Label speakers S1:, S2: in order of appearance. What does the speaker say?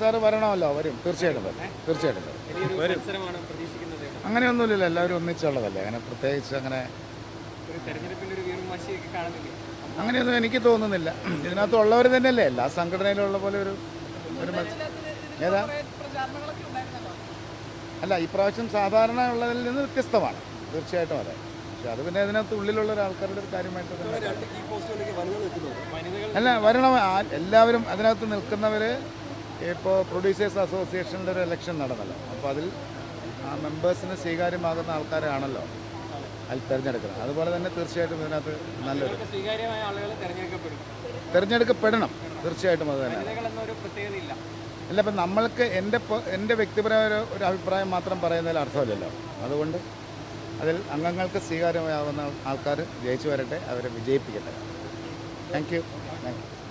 S1: Sir വരണമല്ലോ വരും. തീർച്ചയായിട്ടും വരും. തീർച്ചയായിട്ടും വരും. അങ്ങനെയൊന്നുമില്ലല്ലോ എല്ലാവരും ഒന്നിച്ചുള്ളതല്ലേ? അങ്ങനെ പ്രത്യേകിച്ച് അങ്ങനെ
S2: ഒരു ഒരു
S1: അങ്ങനെയൊന്നും എനിക്ക് തോന്നുന്നില്ല. ഇതിനകത്ത് ഉള്ളവർ തന്നെയല്ലേ? എല്ലാ സംഘടനയിലുള്ള പോലെ ഒരു ഒരു ഏതാ? അല്ല ഇപ്രാവശ്യം സാധാരണ ഉള്ളതിൽ നിന്ന് വ്യത്യസ്തമാണ്. തീർച്ചയായിട്ടും അതെ. പക്ഷെ അത് പിന്നെ ഇതിനകത്ത് ഉള്ളിലുള്ള ഒരു കാര്യമായിട്ട്
S3: രണ്ട് കീ പോസ്റ്റുകളിലേക്ക് വനിതകൾ എത്തുന്നുണ്ട്
S1: അല്ല വരണം. എല്ലാവരും അതിനകത്ത് നിൽക്കുന്നവർ ഇപ്പോൾ പ്രൊഡ്യൂസേഴ്സ് അസോസിയേഷന്റെ ഒരു ഇലക്ഷൻ നടന്നല്ലോ. അപ്പോൾ അതിൽ ആ മെമ്പേഴ്സിന് സ്വീകാര്യമാകുന്ന ആൾക്കാരാണല്ലോ അതിൽ തിരഞ്ഞെടുക്കുന്നത്. അതുപോലെ തന്നെ തീർച്ചയായിട്ടും ഇതിനകത്ത് നല്ലൊരു തിരഞ്ഞെടുക്കപ്പെടണം തീർച്ചയായിട്ടും അത് തന്നെ. ഇല്ല ഇപ്പം നമ്മൾക്ക് എന്റെ എന്റെ വ്യക്തിപരമായ ഒരു- ഒരു അഭിപ്രായം മാത്രം പറയുന്നതിൽ അർത്ഥമില്ലല്ലോ. അതുകൊണ്ട് അതിൽ അംഗങ്ങൾക്ക് സ്വീകാര്യമാകുന്ന ആൾക്കാർ ജയിച്ചു വരട്ടെ അവരെ വിജയിപ്പിക്കട്ടെ. Thank you thank you